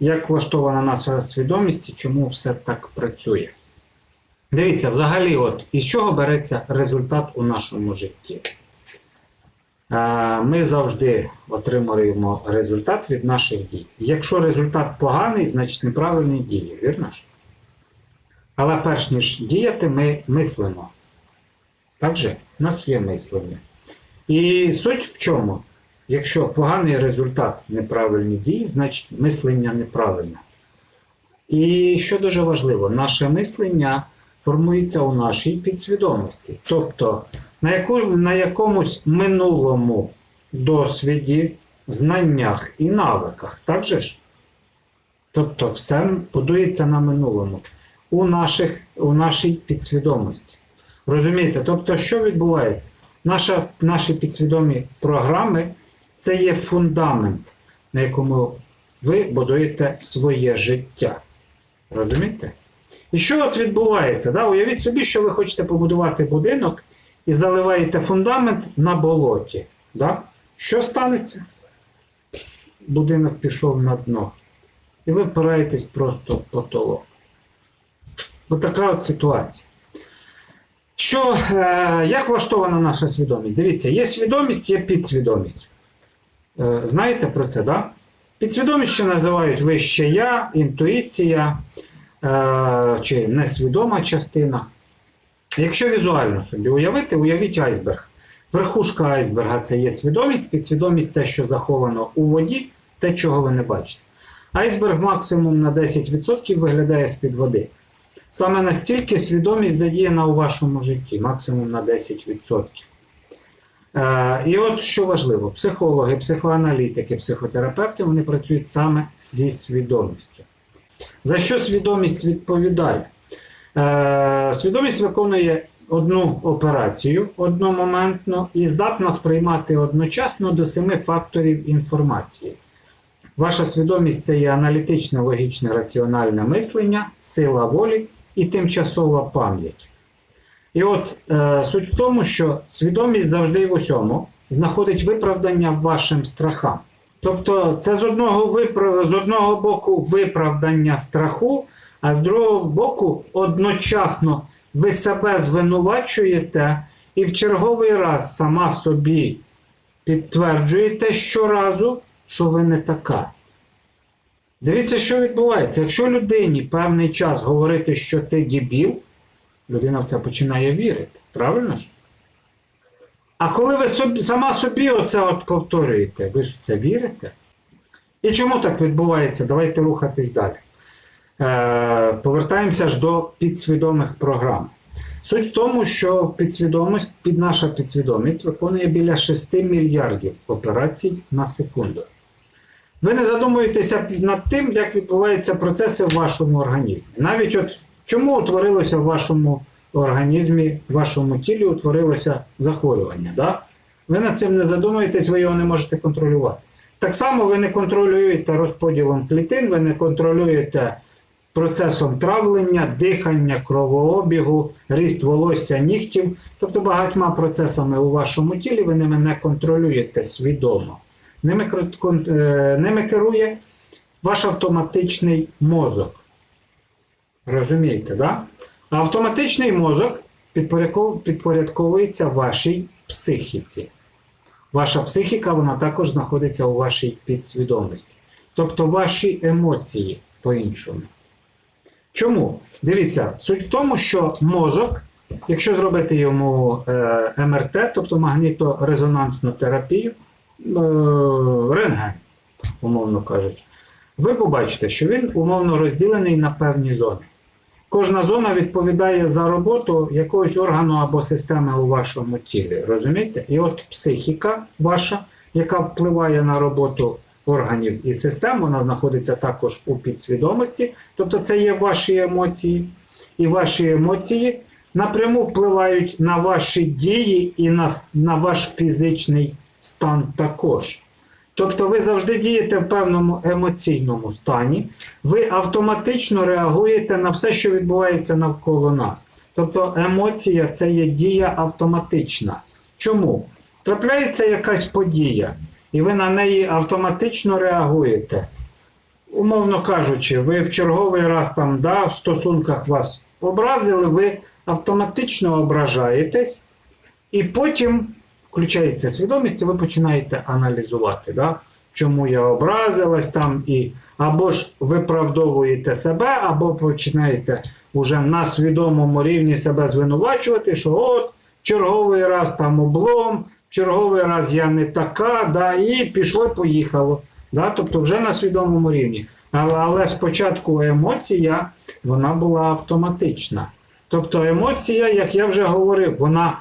як влаштована наша свідомість і чому все так працює. Дивіться, взагалі, от, із чого береться результат у нашому житті? Е, Ми завжди отримуємо результат від наших дій. Якщо результат поганий, значить неправильні дії, вірно ж? Але перш ніж діяти, ми мислимо. Так же, у нас є мислення. І суть в чому? Якщо поганий результат неправильні дії, значить мислення неправильне. І що дуже важливо, наше мислення формується у нашій підсвідомості. Тобто на, яку, на якомусь минулому досвіді, знаннях і навиках. Так же ж? Тобто все будується на минулому, у, наших, у нашій підсвідомості. Розумієте? Тобто, що відбувається? Наша, наші підсвідомі програми це є фундамент, на якому ви будуєте своє життя. Розумієте? І що от відбувається? Да? Уявіть собі, що ви хочете побудувати будинок і заливаєте фундамент на болоті. Да? Що станеться? Будинок пішов на дно. І ви впираєтесь просто в потолок. Ось така от ситуація. Що, е, як влаштована наша свідомість? Дивіться, є свідомість, є підсвідомість. Е, знаєте про це? Да? Підсвідомість ще називають вище я, інтуїція е, чи несвідома частина. Якщо візуально собі уявити, уявіть айсберг. Верхушка айсберга це є свідомість, підсвідомість те, що заховано у воді, те, чого ви не бачите. Айсберг максимум на 10% виглядає з-під води. Саме настільки свідомість задіяна у вашому житті, максимум на 10%. Е, і от що важливо: психологи, психоаналітики, психотерапевти вони працюють саме зі свідомістю. За що свідомість відповідає? Е, свідомість виконує одну операцію одномоментно і здатна сприймати одночасно до семи факторів інформації. Ваша свідомість це є аналітичне, логічне, раціональне мислення, сила волі і тимчасова пам'ять. І от е, суть в тому, що свідомість завжди в усьому знаходить виправдання вашим страхам. Тобто, це з одного, виправ... з одного боку виправдання страху, а з другого боку, одночасно ви себе звинувачуєте і в черговий раз сама собі підтверджуєте щоразу, що ви не така. Дивіться, що відбувається. Якщо людині певний час говорити, що ти дебіл, людина в це починає вірити. Правильно ж? А коли ви собі, сама собі оце от повторюєте, ви ж в це вірите? І чому так відбувається? Давайте рухатись далі. Е, повертаємося ж до підсвідомих програм. Суть в тому, що підсвідомість, під наша підсвідомість виконує біля 6 мільярдів операцій на секунду. Ви не задумуєтеся над тим, як відбуваються процеси в вашому організмі. Навіть от чому утворилося в вашому організмі, в вашому тілі утворилося захворювання. Да? Ви над цим не задумуєтесь, ви його не можете контролювати. Так само ви не контролюєте розподілом клітин, ви не контролюєте процесом травлення, дихання, кровообігу, ріст волосся, нігтів, тобто багатьма процесами у вашому тілі ви ними не контролюєте свідомо. Ними, е, керує ваш автоматичний мозок. Розумієте, да? Автоматичний мозок підпорядковується вашій психіці. Ваша психіка вона також знаходиться у вашій підсвідомості. Тобто ваші емоції по-іншому. Чому? Дивіться, суть в тому, що мозок, якщо зробити йому е, МРТ, тобто магніторезонансну терапію, е, рентген, умовно кажучи, ви побачите, що він умовно розділений на певні зони. Кожна зона відповідає за роботу якогось органу або системи у вашому тілі. Розумієте? І от психіка ваша, яка впливає на роботу органів і систем, вона знаходиться також у підсвідомості. Тобто це є ваші емоції, і ваші емоції напряму впливають на ваші дії і на, на ваш фізичний стан також. Тобто ви завжди дієте в певному емоційному стані, ви автоматично реагуєте на все, що відбувається навколо нас. Тобто емоція це є дія автоматична. Чому? Трапляється якась подія, і ви на неї автоматично реагуєте. умовно кажучи, ви в черговий раз там да, в стосунках вас образили, ви автоматично ображаєтесь, і потім включається свідомість, і ви починаєте аналізувати, да, чому я образилась там, і або ж виправдовуєте себе, або починаєте уже на свідомому рівні себе звинувачувати, що от черговий раз там облом, черговий раз я не така, да, і пішло-поїхало. Да? Тобто вже на свідомому рівні. Але, але спочатку емоція вона була автоматична. Тобто емоція, як я вже говорив, вона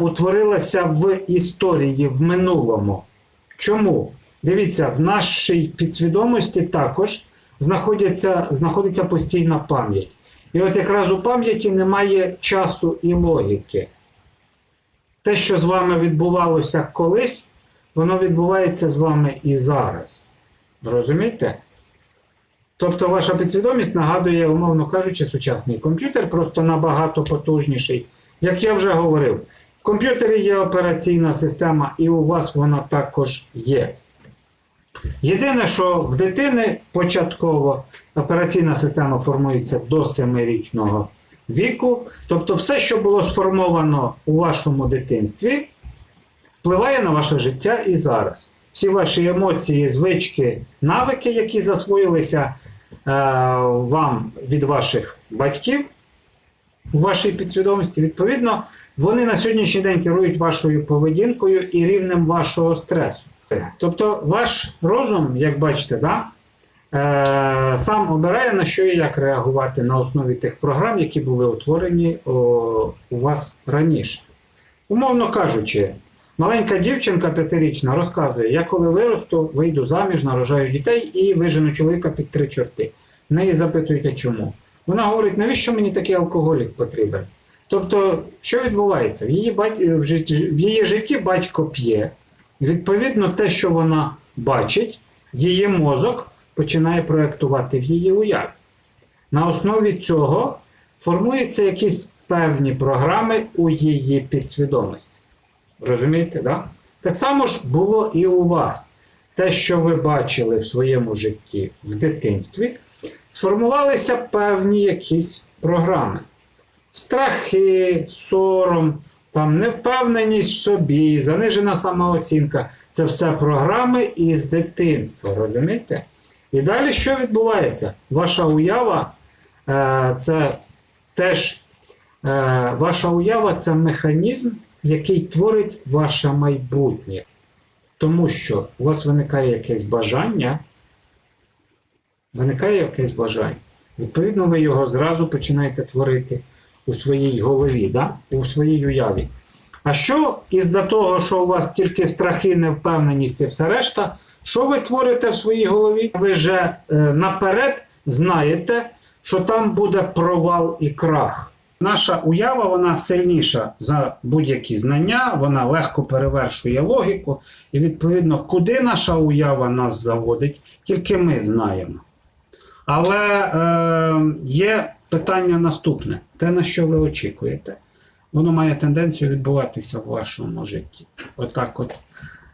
утворилася в історії, в минулому. Чому? Дивіться, в нашій підсвідомості також знаходиться, знаходиться постійна пам'ять. І от якраз у пам'яті немає часу і логіки. Те, що з вами відбувалося колись, воно відбувається з вами і зараз. Розумієте? Тобто ваша підсвідомість нагадує, умовно кажучи, сучасний комп'ютер, просто набагато потужніший. Як я вже говорив, в комп'ютері є операційна система, і у вас вона також є. Єдине, що в дитини початково операційна система формується до 7-річного віку. Тобто, все, що було сформовано у вашому дитинстві, впливає на ваше життя і зараз. Всі ваші емоції, звички, навики, які засвоїлися е, вам від ваших батьків у вашій підсвідомості, відповідно, вони на сьогоднішній день керують вашою поведінкою і рівнем вашого стресу. Тобто, ваш розум, як бачите, да, е, сам обирає на що і як реагувати на основі тих програм, які були утворені о, у вас раніше. Умовно кажучи, маленька дівчинка п'ятирічна розказує: я коли виросту, вийду заміж, нарожаю дітей і вижену чоловіка під три чорти. В неї запитують, а чому? Вона говорить, навіщо мені такий алкоголік потрібен? Тобто, що відбувається? В її, бать... в житті... її житті батько п'є. Відповідно, те, що вона бачить, її мозок починає проєктувати в її уяві. На основі цього формуються якісь певні програми у її підсвідомості. Розумієте, да? так само ж було і у вас. Те, що ви бачили в своєму житті в дитинстві, сформувалися певні якісь програми. Страхи, сором, там невпевненість в собі, занижена самооцінка це все програми із дитинства. Розумієте? І далі що відбувається? Ваша уява е, це теж е, ваша уява це механізм, який творить ваше майбутнє. Тому що у вас виникає якесь бажання, виникає якесь бажання. Відповідно, ви його зразу починаєте творити у своїй голові, да? у своїй уяві. А що із-за того, що у вас тільки страхи, невпевненість і все решта, що ви творите в своїй голові? Ви вже е, наперед знаєте, що там буде провал і крах. Наша уява вона сильніша за будь-які знання, вона легко перевершує логіку, і відповідно, куди наша уява нас заводить, тільки ми знаємо. Але е, є питання наступне: те, на що ви очікуєте, воно має тенденцію відбуватися в вашому житті. Отак от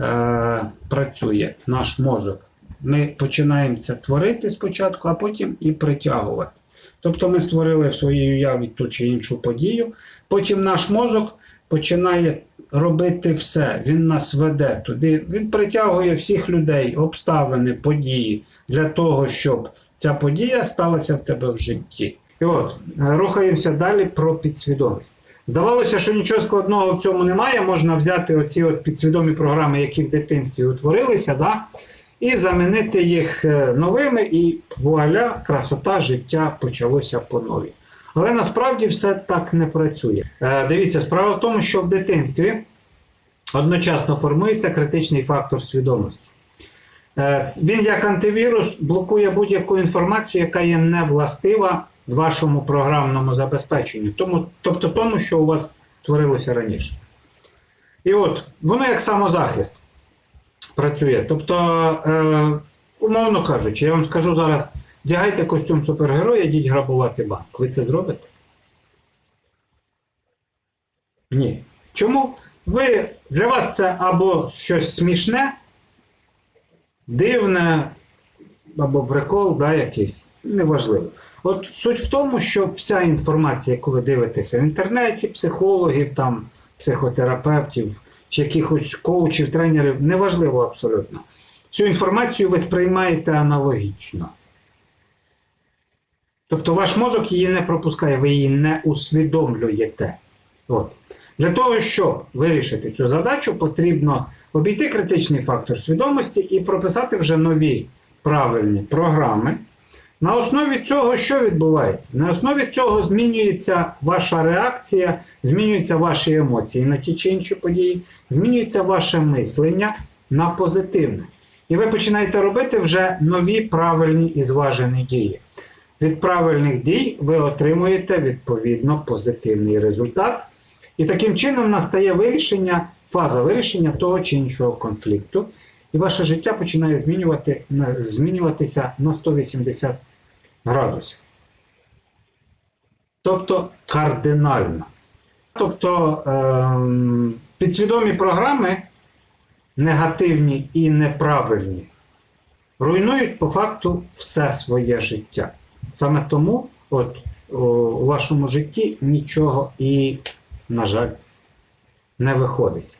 е, працює наш мозок. Ми починаємо це творити спочатку, а потім і притягувати. Тобто ми створили в своїй уяві ту чи іншу подію, потім наш мозок починає робити все. Він нас веде туди. Він притягує всіх людей, обставини, події для того, щоб ця подія сталася в тебе в житті. І от рухаємося далі про підсвідомість. Здавалося, що нічого складного в цьому немає. Можна взяти оці от підсвідомі програми, які в дитинстві утворилися, да? і замінити їх е, новими, і вуаля, красота життя почалося по новій. Але насправді все так не працює. Е, Дивіться, справа в тому, що в дитинстві одночасно формується критичний фактор свідомості. Е, Він, як антивірус, блокує будь-яку інформацію, яка є невластива вашому програмному забезпеченню, тому, тобто тому, що у вас творилося раніше. І от, воно як самозахист працює. Тобто, е, умовно кажучи, я вам скажу зараз: вдягайте костюм супергероя, йдіть грабувати банк. Ви це зробите? Ні. Чому? Ви, Для вас це або щось смішне, дивне, або прикол, да, якийсь, неважливо. От суть в тому, що вся інформація, яку ви дивитеся в інтернеті, психологів, там, психотерапевтів, чи якихось коучів, тренерів, неважливо абсолютно. Цю інформацію ви сприймаєте аналогічно. Тобто ваш мозок її не пропускає, ви її не усвідомлюєте. От. Для того, щоб вирішити цю задачу, потрібно обійти критичний фактор свідомості і прописати вже нові правильні програми. На основі цього що відбувається? На основі цього змінюється ваша реакція, змінюються ваші емоції на ті чи інші події, змінюється ваше мислення на позитивне. І ви починаєте робити вже нові правильні і зважені дії. Від правильних дій ви отримуєте відповідно позитивний результат. І таким чином настає вирішення, фаза вирішення того чи іншого конфлікту. І ваше життя починає змінювати, змінюватися на 180 градусів. Тобто кардинально. Тобто ем, підсвідомі програми негативні і неправильні руйнують по факту все своє життя. Саме тому от, о, у вашому житті нічого і, на жаль, не виходить.